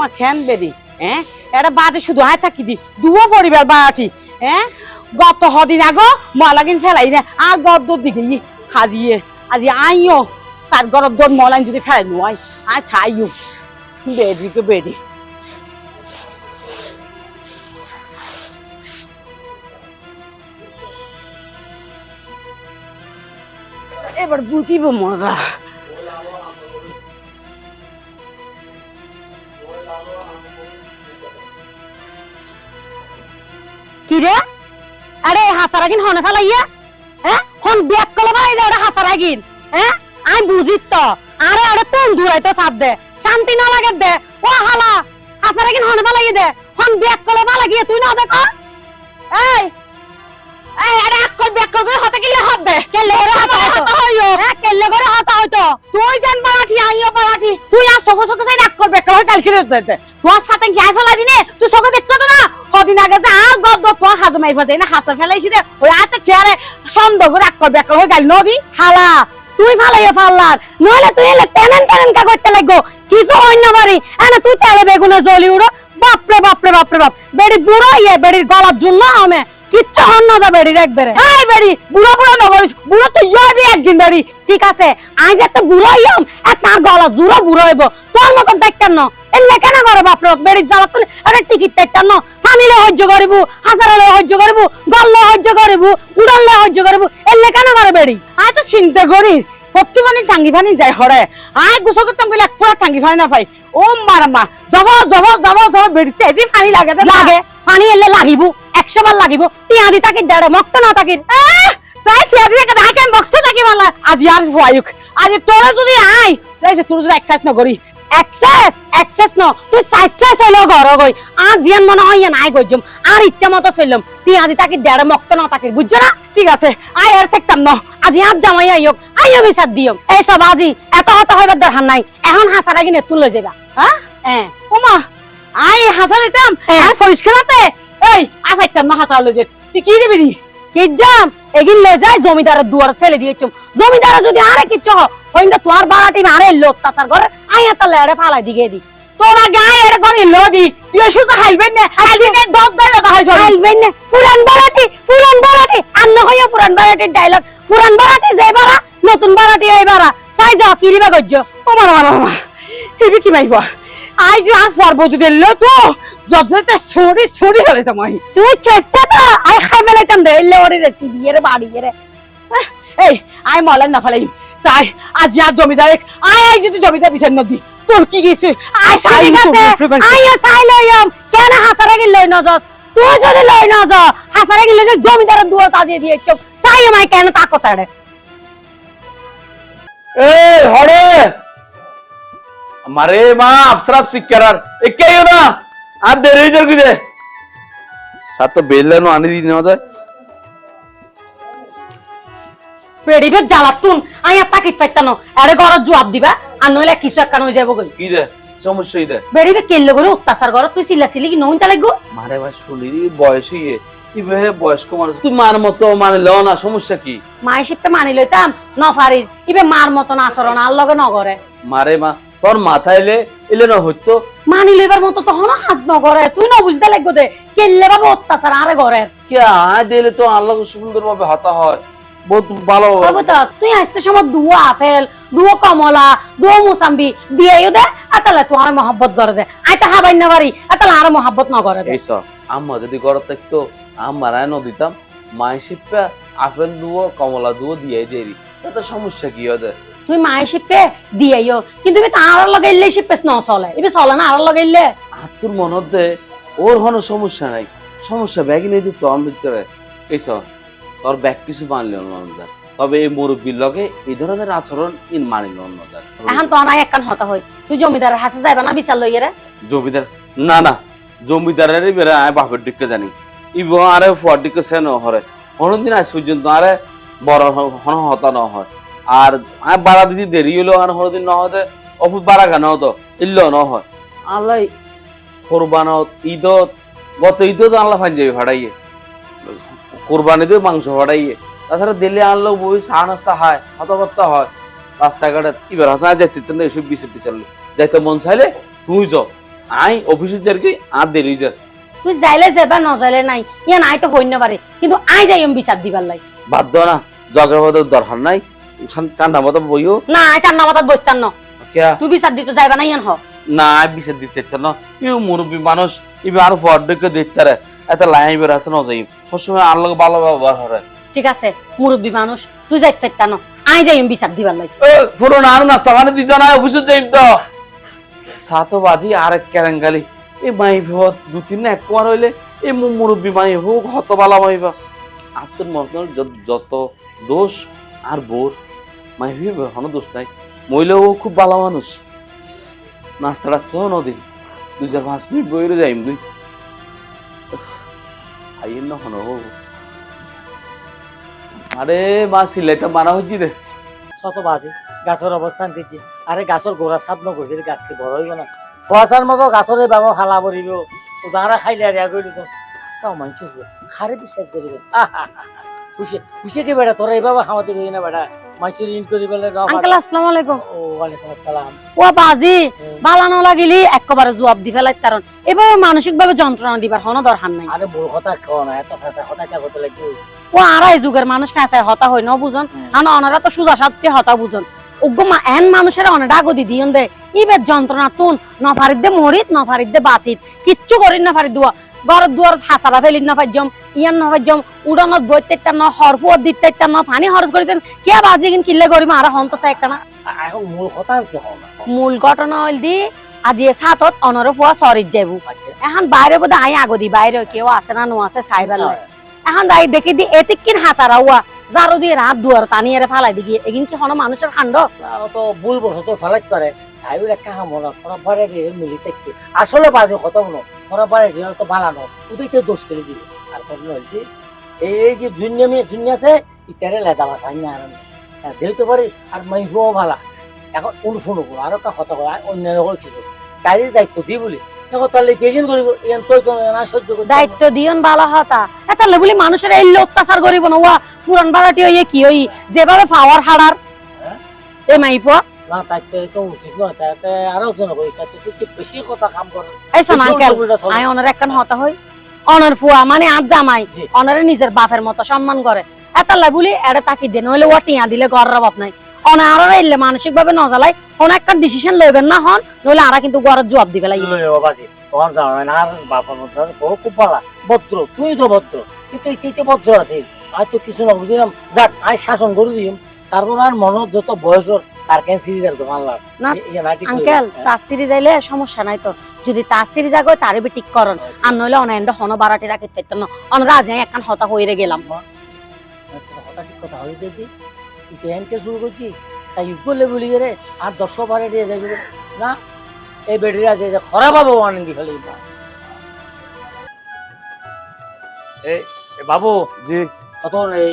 মা খেন বেরি হ্যাঁ এটা বাদে শুধু হায় থাকি দি দুও পরিবার বাটি হ্যাঁ গত হদিন আগো মলাগিন ফেলাই না আ গদ্দর দিকে ই হাজিয়ে আজি আইও তার গরব দর মলাইন যদি ফেলাই নয় আয় ছাইও বেডি কে বেডি এবার বুঝিব মজা। কি রে? আরে, হাসারাগিন হনে ফেলাইয়া হ্যাঁ হন ব্যাক কলে ফেলাইলে ওটা হাসারাগিন। হ্যাঁ আমি বুঝিত তো। আরে আরে কোন দূরাই তো সাপ দে। শান্তি না লাগে দে। ও হালা, হাসারাগিন হনে ফেলাই দে। হন ব্যাক কলে ফেলাই তুই না দেখ এই আরে আকল ব্যাক করে হতে গেলে কেলে করে হতা হতো হইও হ্যাঁ কেলে করে হতা হইতো তুই জান পালাঠি আইও পালাঠি। তুই আর সগো সগো সাইড আকল ব্যাক করে কালকে দে দে। তোর সাথে ফেলা দিনে তুই সগো দেখতো তো না? কদিন আগে যে আ গদ গদ তোর হাজম আইবা যাই না হাসা ফেলাইছি রে। ওই আতে খেয়ারে সন্দেহ করে আকল ব্যাক করে গাল। নদি হালা তুই ফালাইয়া ফাল্লার নইলে তুই এলে টেনেন টেনেন কা করতে লাগবো। কিছু অন্য বাড়ি। তুই তেলে বেগুনে জ্বলি উড়ো। বাপরে বাপরে বাপরে বাপ বেড়ি বুড়ো ইয়ে বেড়ির গলার জন্য আমি। কিচ্ছু হন না দা একবারে। এই বেড়ি বুড়ো বুড়ো নগরিস বুড়ো তো ইয়বি একদিন বেড়ি। ঠিক আছে আজ একটা বুড়ো ইয়ম আর তার গলা জুড়ো বুড়ো হইব। তোর মতন দেখতেন না এলে কেন করে বাপ বেড়ির জ্বালা তুলে আরে টিকিট দেখতেন না ফানিলে সহ্য করিব হাজারালে সহ্য করিব গল্লে সহ্য করিব উড়ালে সহ্য করিব এলে কেন করে বেড়ি। আয় তো চিন্তা করি সত্যি মানে টাঙ্গি ফানি যায় হরে। আয় গুছো করতাম গেলে একশো টাঙ্গি ফানি না পাই। ও মারা মা জব জব জব জব বেড়িতে এদি ফানি লাগে লাগে পানি এলে লাগিব। একশো বার লাগিব তিয়াদি তাকি দেড়ে মক্ত না তাকি তাই তিয়াদি তাকে তাকে মক্ত থাকি মালা আজি আর ভয়ায়ুক আজি তোরা যদি আই তাই তোর যদি এক্সারসাইজ নকরি এক্সেস এক্সেস ন তুই সাইসেস হইল ঘর গই আর জিয়ান মনে হয় ইয়া নাই গইজম আর ইচ্ছা মতো চললাম তিয়াদি তাকি দেড়ে মক্ত না তাকি বুঝছ না? ঠিক আছে আই আর থাকতাম ন। আজি আর জামাই আইয়ক আইও বিচার দিও এই সব আজি এত হত হইবার দরকার নাই। এখন হাসারা কিনে তুলে যাবা। হ্যাঁ ওমা আই হাসা দিতাম আর পরিষ্কার এই আই পাইতাম না হাসা লয়ে যে তুই কি দিবি নি কিজাম এগিন লয়ে যায় জমিদারের দুয়ার ফেলে দিয়েছম। জমিদারে যদি আরে কিচ্ছু হইন্দা তোর বাড়াটি মারে লো অত্যাচার করে আই এত লেড়ে ফালাই দিগে দি। তোরা গায়ে এর করে লো দি তুই সুজা খাইবেন না? খাইবি না দদ দাই না হয় খাইবেন না। পুরান বাড়াটি পুরান বাড়াটি আন্ন হইয়া পুরান বাড়াটির ডায়লগ পুরান বাড়াটি যে বাড়া নতুন বাড়াটি এই বাড়া সাই যাও কিরিবা গজ্জ। ও মারা মারা মারা হেবি কি মাইবা আই আর পারব যদি লো তো যজতে ছড়ি ছড়ি হলে তোমায় তুই চেটটা তো আই খাই মেলাইতাম দে এলে ওরে রেসিপি এর বাড়ি এর। এই আই মলান না ফেলাই চাই আজ আর জমিদার আই আই যদি জমিদার বিচার নদী তোর কি গেছে? আই সাই গেছে আই সাই লইম কেন হাসারে গিল লই না যাস তুই যদি লই না যা হাসারে গিল যে জমিদারের দুয়ার তাজিয়ে দিয়েছ সাই আমায় কেন তাকো ছাড়ে এই হরে মারে মা আফসরাফ শিক্ষার একে না? আর দেরি হয়ে যাবে দে সাত তো বেললানো আনি দিই না যায়। পেড়িবে জ্বালাতুন আই আর তাকিত পাইতানো আরে ঘরত জবাব দিবা আর নইলে কিছু একখান হয়ে যাব গই। কি দে? সমস্যা দে? বেড়িবে কেল্লে করে অত্যাচার করো তুই সিলা সিলি কি নইতা লাগবো? মারে ভাই শুনি বয়স হইয়ে ইবে বয়স্ক মানুষ। তুই মার মতো মানে লও না সমস্যা কি? মাই শিপে মানি লইতাম নফারির। ইবে মার মতন আচরণ আর লগে নগরে। মারে মা তোর মাথায় এলে এলে না হইতো। মানি লইবার মতো তখন হাজ নগরে তুই না বুঝতে লাগবো দে কেল্লে বাবা অত্যাচার আরে ঘরে কে আয় দিলে তো আল্লাহ সুন্দর ভাবে হাতা হয়। বহুত ভালো তবে তো তুই আসতে সময় দুয়া আপেল দুয়া কমলা দুয়া মুসাম্বি দিয়ে দে আতালে তো আর মহব্বত করে দে। আই তো হাবাই না পারি আতালে আর মহব্বত ন করে দে। এইসব আম্মা যদি ঘর থাকতো আম্মার আয় দিতাম। মাই শিপা আপেল দুও কমলা দুও দিয়ে দেরি তাতে সমস্যা কি হবে? তুই মায়ের শিপে দিয়েও কিন্তু ইবে তার লগাইলে শিপে ন চলে ইবে চলে না আর লগাইলে আত্মর মনতে ওর কোনো সমস্যা নাই। সমস্যা ব্যাগ নেই দিত আমার ভিতরে এইসব তোর ব্যাগ কিছু মানলে অন্য তবে এই মুরব্বীর লগে এই ধরনের আচরণ ইন মানিল অন্য এখন তো নাই একখান হতা হই তুই জমিদারের হাসে যাইবা না বিচার লইয়ে রে? জমিদার? না না। জমিদারের বেড়ে আয় বাপের দিকে জানি। ইব আরে ফুয়ার দিকে সে নহরে। কোনোদিন আজ পর্যন্ত আরে বড় হন হতা ন হয় আর আয় বাড়া দিদি দেরি হলো আর হনোদিন ন হতে অফুত বাড়া কেন হতো? ইল্ল ন হয় আল্লাহ কোরবানত ঈদত গত ঈদত আল্লাহ ফান যাবে ভাড়াইয়ে কোরবানিতেও মাংস ভাড়াইয়ে তাছাড়া দিল্লি আনলেও বই চা নাস্তা হয় হতভত্তা হয়। রাস্তাঘাটে এবার হাসা যাইতে তো না এসব বিচারতে চাললে যাইতে মন চাইলে তুই যাও আই অফিসে যার কি আর দেরি যা। তুই যাইলে যাবা ন যাইলে নাই। ইয়া নাই তো হইন পারে কিন্তু আই যাই বিচার দিবার লাই বাধ্য না জগের দরকার নাই। বইও। না বসতাম ন। তুই বিচার দিতে যাইবা না ইয়ান হ। না বিচার দিতে ইচ্ছা না। ইউ মুরব্বী মানুষ ইবে আর ফর্ডকে দেখতে রে এত লাইন বের আছে না যাই সবসময় আর লোক ভালো ব্যবহার করে ঠিক আছে মুরব্বী মানুষ তুই যাইতে চাইতা ন। আই যাই আমি বিচার দিবার লাই এ ফুরো না আর নাস্তা মানে দিত না অফিসে যাই তো। সাতো বাজি আর এক কেরাঙ্গালি এই মাই ভত দু তিন এক হইলে এই মুরব্বী মাই হোক হত বালা মাইবা আর তোর যত- যত দোষ আর বোর। ভিবে কোনো দোষ নাই। মহিলাও খুব ভালো মানুষ। নাস্তা টাস্তাও নদীর দুই চার পাঁচ মিনিট বইরে যাইম দুই। আইয়ের না হনো আরে মা, সিলাইটা মারা হচ্ছি রে। শত বাজে, গাছের অবস্থান দিচ্ছি আরে গাছের গোড়া সাপ নগর যদি গাছকে বড় হইব না। ফসার মতো গাছের বাবা খালা পড়িব তো দাঁড়া খাইলে আর ইয়া করিল আস্তাও মানুষ খারে বিশ্বাস করিবেন খুশি খুশি কে বেটা? তোরা এইভাবে খাওয়াতে করি না বেটা? মানুষ ঋণ করি পেলে না আঙ্কেল আসসালামু আলাইকুম। ও ওয়ালাইকুম আসসালাম। ও বাজি বালানো লাগিলি একবারে জবাব দি ফেলাই কারণ এভাবে মানসিক ভাবে যন্ত্রণা দিবার হন দরকার নাই। আরে মূল কথা খাওয়া না এত ফেসা কথা কে করতে লাগবে? ও আড়াই যুগের মানুষ ফেঁসায় হতা হই ন বুঝন? হুম। অনারা তো সুজা সাথে হতা বুঝন। উগ্র মা এন মানুষের অনেক ডাগো দি দিয়ন দে। ইবের যন্ত্রণা তুন নফারিদ দে মরিত নফারিদ দে বাসিত কিচ্ছু করিন না ফারি দুয়া। ঘর দুয়ার হাসারা ফেলিন না ফাইজম ইয়ান না ফাইজম উড়ানত বইতে ন হরফুয়ার দিতে ন ফানি খরচ করিতেন কে বাজি কিন কিল্লে করিম আর হন তো একটা না। এখন মূল কথা কি না মূল ঘটনা হইল দি আজি সাতত অনর ফুয়া সরিত যাইবু। আচ্ছা। এখন বাইরে বোধ আই আগদি বাইরে কেউ আছে না নো আছে সাইবার লাই এখন দাই দেখি দি এতিক কিন হাসারা উয়া জারু দিয়ে রাত দুয়ার টানি এরে ফালাই দিগি এগিন কি হন মানুষের খান্ড তো ভুল বসত ফেলাইত পারে তাই বলে একটা মনে তোরা বারে মিলি থাকবে আসলে বাজে কত মনে তোরা বারে তো বানানো ওদের দোষ করে দিবে আর কত হইতে এই যে দুনিয়া মেয়ে দুনিয়া আছে ইতারে লেদা বাসা না পারি আর মাই ভালা। এখন করো আর কয় অন্যান্য কিছু দায়িত্ব বলি। তাহলে যেদিন করিব ইয়ান তুই তো না সহ্য করতে দায়িত্ব দিয়ন হতা। বলি মানুষের এই অত্যাচার করিব না উয়া পুরান বাড়াটি হইয়ে কি হই যেভাবে ফাওয়ার হাড়ার হ্যাঁ? এ মাইফুয়া না তাইতে তো উচিত নয় তাতে আরও একজন করি তাতে তো বেশি কথা কাম করে এই শোন। আই অনার একখান হতা হই অনার ফুয়া মানে আজ জামাই। অনারে নিজের বাপের মতো সম্মান করে। এতালে বলি এড়ে তাকি দে নইলে ওয়া টিয়া দিলে গড়ের নাই। অনা এলে মানসিক ভাবে নজালাই কোন একটা ডিসিশন লইবেন না হন নইলে আরা কিন্তু গড়ের জবাব দিবে লাগবে লই বাবাজি তোমার জামাই না আর বাবার মধ্যে ও খুব ভালো ভদ্র তুই তো ভদ্র কিন্তু এই তো ভদ্র আছে আজ তো কিছু না বুঝলাম যাক শাসন করে দিম। তারপর আর মনত যত বয়স ওর, তার কেন সিরিজ আর দোকান না, হ্যাঁ। আঙ্কেল তার সিরিজ আইলে সমস্যা নাই তো। যদি তার সিরিজ আগে তারে বি ঠিক করন। আর নইলে অনায়ন্ড হন বারাটি রাখি পাইত না। অনরা আজ একখান হতা হইরে গেলাম। কথা ঠিক কথা হয়ে দেখি এনকে শুরু করছি তাই বলি রে আর দশশো বারে দিয়ে যাবি না এই বেডরি আছে যে খরা পাবো আনন্দি ফেলে এই বাবু জি। কত এই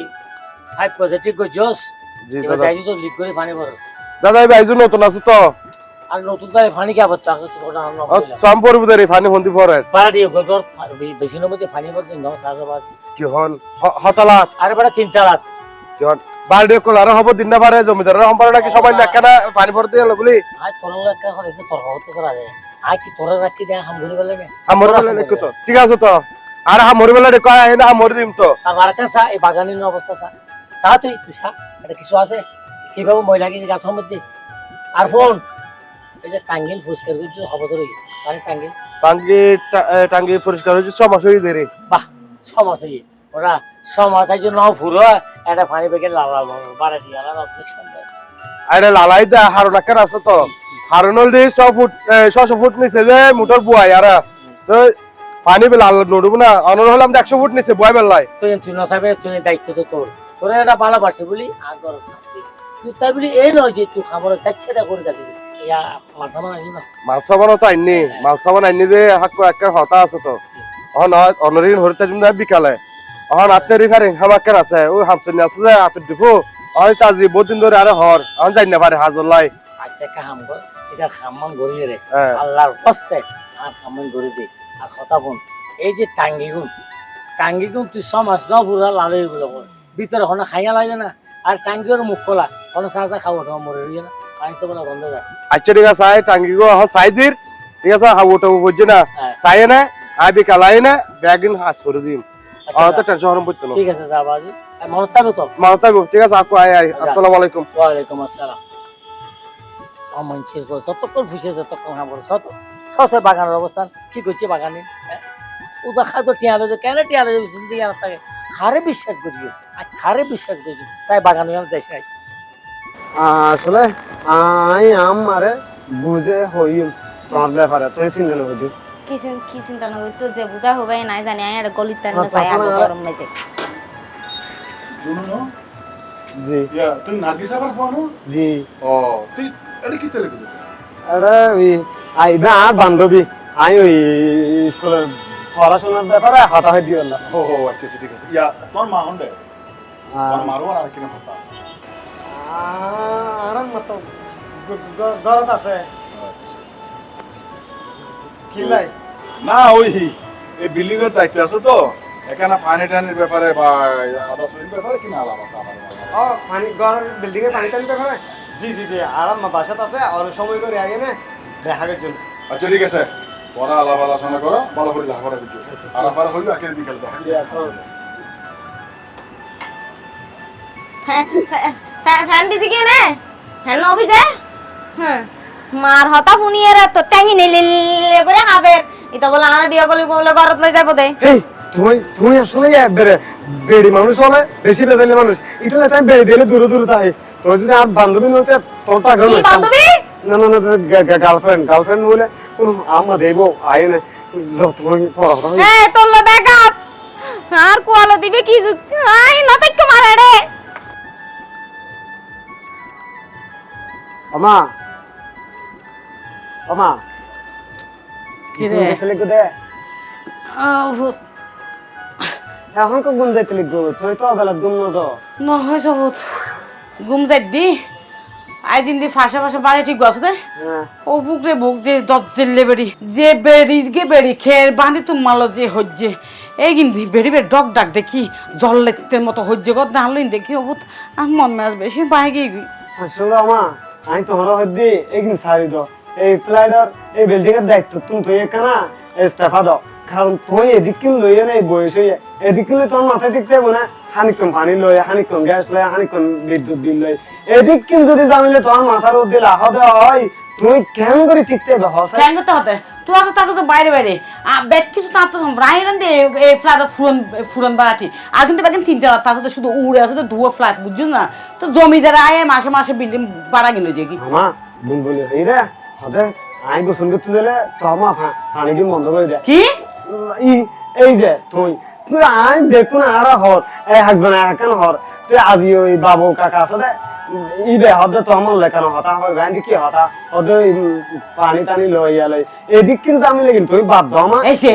ফাইভ পয়সা ঠিক করছস? জি এবার দাদা। যাইছি তো লিক করে পানি ভর। দাদা এই বাইজু নতুন আছে তো? আর নতুন কে আবার তাকে তো সাম পড়ব ফানি পাড়া বেশি দিন কি হন? হ- হতালাত? আরে বড় তিন চালাত কি হন? বাড়ি কল হব দিন না পারে জমিদার হম পারে নাকি সবাই না কেন পানি ভরতে গেল বলি? আজ তোর একটা কথা একটু তর্ক হতে করা যায়। আজ কি তোরা রাখি দেয় হাম ঘুরে গেলে না? আমর বেলা দেখো তো। ঠিক আছে তো। আর বেলা দেখো আয় না আমর দিম তো। এই বাগানের অবস্থা চা। চা তুই তুই চা এটা কিছু আছে? কীভাবে ময়লা গেছে গাছের মধ্যে? আর ফোন। এই যে টাঙ্গিল ফুসকার করছি খবর ধরে আরে টাঙ্গিল। টাঙ্গি টাঙ্গি পরিষ্কার হয়েছে ছ মাস হয়ে দেরি বাহ মাস এই ওরা সমাজ আছে ন ফুরো একটা পানি প্যাকেট লালা বারাটি আলাদা অবজেকশন দেয় আরে লালাই দা হারুন কেন আছে তো? হারুনল দি ছ ফুট ছশো ফুট নিচে যে মোটর বুয়াই আর তো পানি বেলা নড়বো না। অনর হলাম একশো ফুট নিচে বুয়াই বেলায় তুই তুই নসাবে তুই দায়িত্ব তো তোর। তোর এটা ভালোবাসে বলি আগর বলি এই নয় যে তুই খাবার যাচ্ছে তা করে যাবি। মাছা মাল সাবানও তো আইনি মাল সাবান আইনি যে হাক্ক একটা হতা আছে তো। অহন অনরিন হরিতা জুম বিকালে। অহন রিফারিং আছে। ওই আছে যে আত্মে ডিফু। অহন তাজি বহুত দিন ধরে আরে হর। অহন যাই না পারে হাজর লাই। আচ্ছা কর। এটা রে। হ্যাঁ। আল্লাহর কষ্টে আর খামান গড়ি দে। আর কথা বোন এই যে টাঙ্গি গুণ। টাঙ্গি গুণ তুই সমাজ ন পুরা ভিতরে খাইয়া লাগে না। আর টাঙ্গির মুখ খোলা। কোনো চা চা খাব তোমার মরে রইয়ে না। পানি তো বলে গন্ধ যায় আচ্ছা ঠিক আছে আই টাঙ্গি গো অহন সাইদির ঠিক আছে হাবু টাবু বুঝছি না। হ্যাঁ। চাই না আই বিকাল আই না ব্যাগিন হাস করে আচ্ছা, আমার তো টেনশন হরম বুঝতো ঠিক আছে যা বাজি। মনে তো মানতা ঠিক আছে আকু আই আই আসসালামু আলাইকুম। ওয়া আলাইকুম আসসালাম মানুষের যতক্ষণ ফুসে ততক্ষণ হ্যাঁ বলো সত সসে বাগানের অবস্থান। কি করছে বাগানে? হ্যাঁ? ও তো খায় তো টিয়ালে যে কেন টিয়ালে চিন্তা থাকে খারে বিশ্বাস করিও আর খারে বিশ্বাস করিও। চাই বাগানে যাই সাই। আসলে আই আমারে বুঝে হইম তোমার ব্যাপারে তুই চিন্তা না বুঝি কি চিন- কি চিন্তা নকরি তো যে বুঝা হবে নাই জানি আই আর গলিত তার না চাই আগে আসলে- গরম নাই যে। জুনুনো জি। ইয়া তুই নার্গিস আবার ফোন? জি। ও তুই এটা কি তেলে গুলো? আরে ওই আইবা আর বান্ধবী আই ওই স্কুলের পড়াশোনার ব্যাপারে হাতা হয়ে দিও না। ও ও আচ্ছা আচ্ছা, ঠিক আছে। ইয়া তোর মা হন্ডে মারও আর কিনা কথা আছে। আরাম মতো। আছে। কি লাই না ওই এই বিল্ডিং এর দায়িত্ব আছে তো। এখানে পানি টানির ব্যাপারে বা আদা সুইন ব্যাপারে কিনা আলাপ আছে আমার ও পানি ঘর বিল্ডিং এ পানি টানি ব্যাপারে? জি জি জি আরাম বাসাত আছে আর সময় করে আগে না দেখা গেছিল আচ্ছা ঠিক আছে। পরে আলাপ আলোচনা করো ভালো করে লেখাপড়া করছ। আর আবার হইল একের বিকাল দেখা হ্যাঁ, ফ্যান দিছি কি রে হ্যাঁ নবি যে হ্যাঁ মার হতা তো ট্যাঙ্গি নিলি করে হাবের এটা বলে আমার বিয়ে করলি বলে ঘরত লই যাব দে। তুমি তুমি আসলে একবারে বেড়ি মানুষ হলে বেশি বেদালি মানুষ। এটা একটা বেড়ি দিলে দূরে দূরে তাই। তোর যদি আর বান্ধবী নতে তোর টাকা না না না গার্লফ্রেন্ড গার্লফ্রেন্ড বলে কোনো আমা দেব আয় না যত পড়াশোনা হ্যাঁ তোর ব্যাকআপ আর কোয়ালো দিবে কি আই না তাই তো মারে রে আমা। আমা। কি রে? দেখলে গো দে এখন কো গুম যাইতে গো তুই তো বেলা গুম ন যাও নহয় সবুত ঘুম যাই দি। আজ ইন্দি ফাঁসা ফাঁসা বাজে ঠিক আছে দে? হ্যাঁ। ও বুক রে বুক যে দশ জেলে বেড়ি যে বেড়ি গে বেড়ি খের বাঁধি তো মালো যে হজ্জে। এই কিন্তু বেড়ি বেড়ি ডক ডাক দেখি জল লেতের মতো হজ্জে গদ না হলো দেখি অবুত মন মেজ বেশি পাই গিয়ে আসলে আমা আমি তোমার হদ্দি একদিন ছাড়ি দাও। এই ফ্লাইটার এই বিল্ডিং এর দায়িত্ব তুমি তুই এখানা ইস্তফা দাও। কারণ তুই এদিক কিন লইয়ে না এই বয়স হইয়া। এদিক কিনলে তোমার মাথায় ঠিক থাকব না। হানিকম পানি লয় হানিকম গ্যাস লয় হানিকম বিদ্যুৎ বিল লয়। এদিক কিন যদি জানিলে তোমার মাথার মধ্যে লাহ দেওয়া হয় তুই কেন করে ঠিক থাকবে হসে? কেন করতে হতে তোরা তো তাকে তো বাইরে বাইরে। বেদ কিছু তার তো রাইলান দিয়ে এই ফ্ল্যাট ফুরন ফুরন বাড়াটি আর কিন্তু বেগেন তিনটা রাত তার সাথে শুধু উড়ে আছে তো ধুয়ো ফ্ল্যাট বুঝছ না? তো জমিদার আয় মাসে মাসে বিল্ডিং বাড়া গেল যে কি? আমা বুন বলি রে। হবে আমি গোসল করতে দিলে তো আমার পানি বন্ধ করে দেয় কি? এই যে তুই তুই আই দেখুন আর হর একজন একান হর। তুই আজি ওই বাবু কাকা আছে দে হদে তো আমার লেখানো হতা গান্ধি কি হতা? পানি টানি লই আলাই এদিক কিন্তু আমি লেগিন তুই বাদ দাও মা এই সে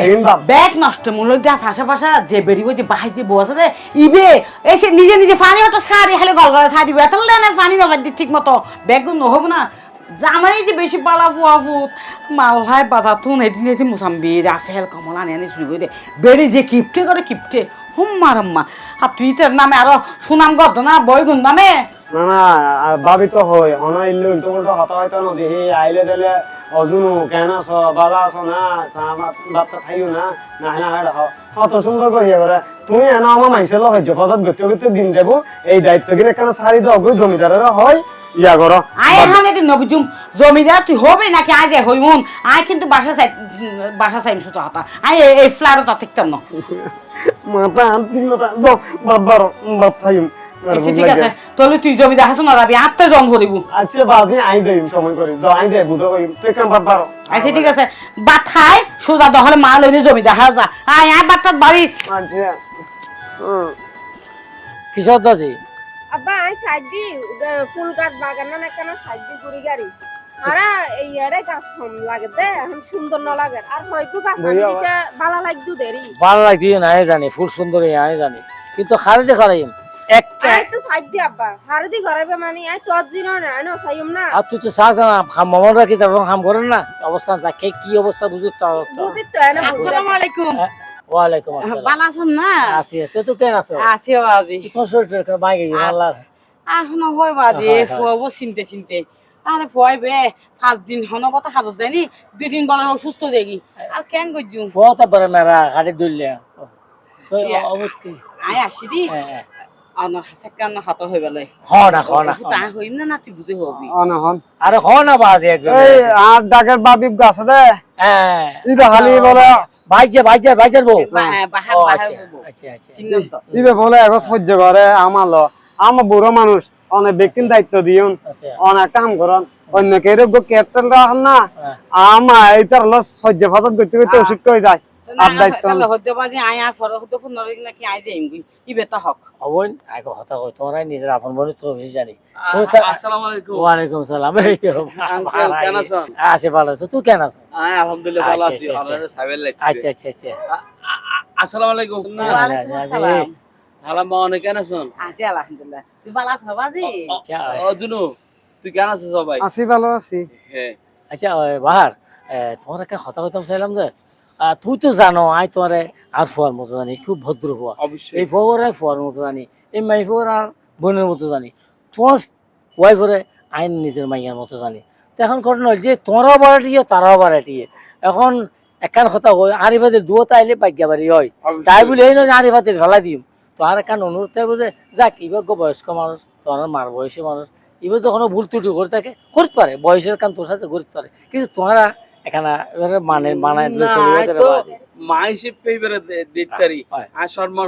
ব্যাগ নষ্ট মূল্য দেয়া ফাঁসা ফাঁসা যে বেরিব যে বাহাই যে বসে দে ইবে এসে নিজে নিজে পানি হতো সারি হেলে গল গলা সারি বেতন না পানি নবাই ঠিক মতো। ব্যাগ নহব না। জামাই যে বেশি পালা ফুয়া ফুট মালহাই বাজার তুন এদিন এদিন মুসাম্বি রাফেল, কমলা আনি শুরু করে বেড়ে যে কিপটে করে কিপটে। হুম্মা রাম্মা আর তুই তোর নামে আরও সুনাম গদ না বই গুন নামে। না না ভাবি তো হয় অনা ইল্লে উল্টো উল্টো হতা হয়তো নদী আইলে দিলে অজুনু, কেন বালা আছ না বাচ্চা খাইও না না না হেডা হত সুন্দর করে তুমি এনা আমার মাইসেল হইছো পদত গতি গতি দিন দেবো। এই দায়িত্ব কিনে কেন সারি দাও গো জমিদারের হয়। ইয়া করো। আয় এখন এদিন নবীজুম। জমিদার তুই হবে নাকি? আজ হইমুন। আয় কিন্তু বাসা চাই বাসা চাইম সুতো হাতা। আয় এই- ফ্ল্যাটও তা থাকতাম না মাথা আনতিন না যাও বাবার বাপ থাইম। আচ্ছা ঠিক আছে। তাহলে তুই জমিদার হাসন না যাবি আত্মে জন ভরিব আচ্ছা বাজি আই যাইম সময় করে। যাও আই যাই বুঝো কইম তুই কেন বাবার আচ্ছা ঠিক আছে। বাথাই সোজা দহলে মা লইলে জমিদার হাজা আয় আয় বাচ্চার বাড়ি। আচ্ছা। হুম। কিশোর দাজি আব্বা আই সাইড দি ফুল গাছ বাগান না কেন সাইড দি ঘুরি গাড়ি? আরে এই আরে গাছ হম লাগে দে এখন সুন্দর ন লাগে। আর হয়তো গাছ আনি দিতে ভালো লাগদু দেরি। ভালো লাগছে না জানি ফুল সুন্দর আয় জানি। কিন্তু একটা আই তো সাইড দি আব্বা হারে দি ঘরাইবে মানে আই তো আজি না আই ন সাইম না। আর তুই তো চাস না হাম মমন রাখি তারপর হাম করেন না? অবস্থান কি অবস্থা বুঝুত বুঝি তো আসসালামু আলাইকুম। ওয়ালাইকুম আসসালাম। ভালো আছেন না? আসি আছে। তো কেন আছো? আছি বাজি তোমার শরীর কেন গিয়ে আল্লাহ। এখনও হয় বাজি হয়, হয়। ফুয়াবো চিনতে চিনতে। আরে ভয় বে পাঁচ দিন হনবতা হাজত যায়নি দুই দিন বলার অসুস্থ দেখি আর কেন করছুম? ফতা পারে মেরা দইলে তো অবুত কি? আয় আসি দি। হ্যাঁ, হ্যাঁ। হাসে কান হাত হয়ে বেলে? তা না। হইম না নাতি বুঝে হবি। অনহন আরে হ না বাজে একজন। এই আর ডাকের বাবি আছে দে। হ্যাঁ। খালি বলে ভাইজে ভাইজে ভাইজের বউ? বাহার ও, বাহার আচ্ছা বলব আচ্ছা আচ্ছা। চিনলাম তো ইবে বলে এখন সহ্য করে আমার ল আমার বুড়ো মানুষ অনেক ব্যক্তির দায়িত্ব দিউন আচ্ছা। অনেক কাম করন। অন্য কেউ কেটল রাখেন না। আমার সহ্য ফাজ করতে করতে অসুখ হয়ে যায়। আর দায়িত্ব হতে বাজে আয় আর ফর হতে ফোন নরে নাকি আয় যাইম গই ইবে তো হক অবন আগে কথা কই তোমরা নিজের আপন বলে তো বেশি জানি। আসসালামু আলাইকুম। ওয়ালাইকুম সালাম। এই তো আঙ্কেল, কেন আছেন? আছে? ভালো তো তুই কেন আলহামদুলিল্লাহ ভালো আচ্ছা, আছি। আচ্ছা, আচ্ছা। সাবেল লাগছে। আচ্ছা আচ্ছা আচ্ছা। আসসালামু আলাইকুম। ওয়ালাইকুম আচ্ছা, আসসালাম। ভালো মা অনেক কেন আছেন আছি আলহামদুলিল্লাহ। তুই ভালো বাজি আচ্ছা ও জুনু তুই কেন আছিস সবাই? আছি ভালো আছি। হ্যাঁ আচ্ছা বাহার তোমার একটা কথা কইতাম চাইলাম যে তুই তো জানো আই তোমারে আর ফুয়ার মতো জানি খুব ভদ্র অবশ্যই। এই ফুয়ার ফুয়ার মতো জানি এই মাই ফুয়ার আর বোনের মতো জানি। তোমার ওয়াইফরে আইন নিজের মাইয়ার মতো জানি। তো এখন ঘটনা হল যে তোমরাও বাড়াটিয়ে তারাও বাড়াটিয়ে এখন একান কথা কই আরিফাদের দুয়োটা আইলে বাইকা বাড়ি হয় তাই বলে এই নয় আরিফাদের ফেলা দিম। তো আর একান অনুরোধ থাকব যে যাক ইবাগ্য বয়স্ক মানুষ তোমার মার বয়সী মানুষ এবার যখন ভুল ত্রুটি করে থাকে করতে পারে। বয়সের কান তোর সাথে করতে পারে। কিন্তু তোমরা এখানে মানে পেইবারে দিতারি আর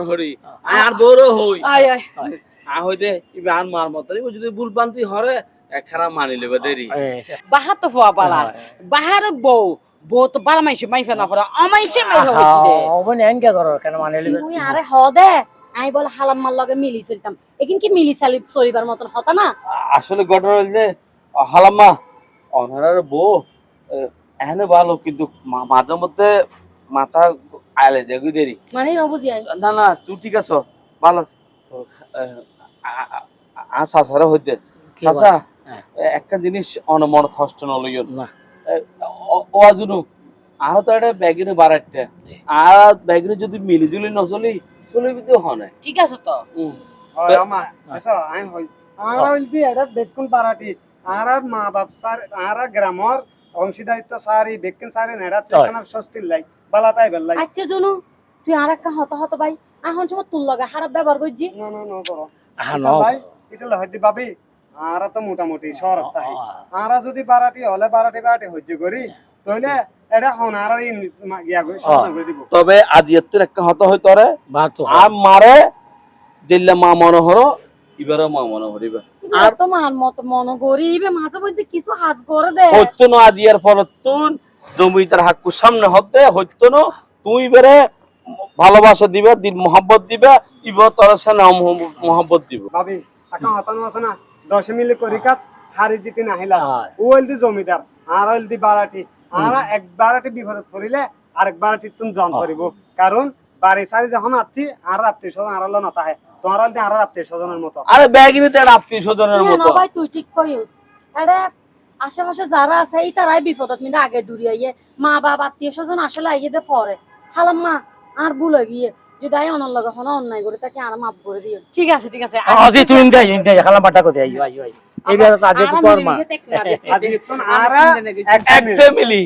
হরি। আর বড় হই। আয় আয়। আ হইতে ইবে আর মার মত যদি ভুল বান্তি হরে একখানা মানি লেবে দেরি। এই, বাহার তো ফুয়া পালা হয়। বাহার বউ। বউ তো বারা মাইছে মাইফে না করে আমাইছে মাইফে হচ্ছে দে। আহা, ও এনকে করো কেন মানে লিবে তুই আরে হ দে। আমি বলে হালাম্মার লগে মিলি চলতাম। এখান কি মিলি চালি চলিবার মতন হতা না? আসলে ঘটনা হল যে হালাম্মা অনারার বউ এখানে ভালো কিন্তু মাঝে মধ্যে মাথা আইলে দেখি দেরি? মানে আই না না তুই ঠিক আছো? ভালো আছে। আর হইতে বলে? হ্যাঁ। একটা জিনিস অনমন হষ্ট নলইন না ও আজুনু আরও তো একটা ব্যাগিনে বাড়াইতে আর ব্যাগিনে যদি মিলি জুলি নচলি চলিবি তো হনে ঠিক আছে তো। হয়। আমা এসো আই হই। আর এটা বেকুন পারাটি আর আর মা বাপ আর গ্রামর অংশীদারিত্ব সারি বেকুন সারি নেড়া স্বস্তির লাই বালাটাই বেলাই আচ্ছা জনু তুই আর একটা হত হত ভাই এখন সময় তুল লগে খারাপ ব্যবহার করছি। না না না করো। আহা এটা ভাই এটা ভাবি আর তো মোটামুটি শহর তাই। আর যদি বারাটি হলে বারাটি বারাটি হজ্জ করি তাহলে এটা হন আর ইন গিয়া গই সমাধান করে দিব। তবে আজ এত একটা হত হইতো রে। বা তো আর মারে জেল্লা মা মনোহর এবারও মা মনোহর এবার আর তো মত মন গরিবে মাঝে মধ্যে কিছু হাজ করে দে। হইতো না আজ ইয়ার জমিদার হাক্কু সামনে হতে হইতো না। তুই বেরে ভালোবাসা দিবে দিন মোহাব্বত দিবে ইব তোর সেনা মোহাব্বত দিব। ভাবি একা হতানো আছে না? দশ মিলে করি কাজ হারি জিতি নাহিলা। ও হইলদি জমিদার আর হইলদি বারাটি। আর এক বারাটি বিপদত পড়িলে আরেক বারাটি তুমি জন করিব। কারণ বাড়ি সারি যখন আসছি আর আত্মীয় স্বজন আর না তাহে। তোমার হইলদি আর আত্মীয় স্বজনের মতো। আরে ব্যাগিনি তো একটা আত্মীয় স্বজনের মতো। ভাই তুই ঠিক কইস এটা আশেপাশে যারা আছে এই তারাই বিপদত মিলে আগে দূরে আইয়ে। মা বাবা আত্মীয় স্বজন আসলে আইয়ে দে পরে। হালাম মা আর ভুল গিয়ে। যদি আই অনর লগে অন্যায় করে তাকে আর মাফ করে দিও। ঠিক আছে ঠিক আছে। আজি তুই ইনতে ইনতে খালা বাটা কই আইও আইও আইও। এই বেলা তো তো তোর মা। আজি তো আর এক এক ফ্যামিলি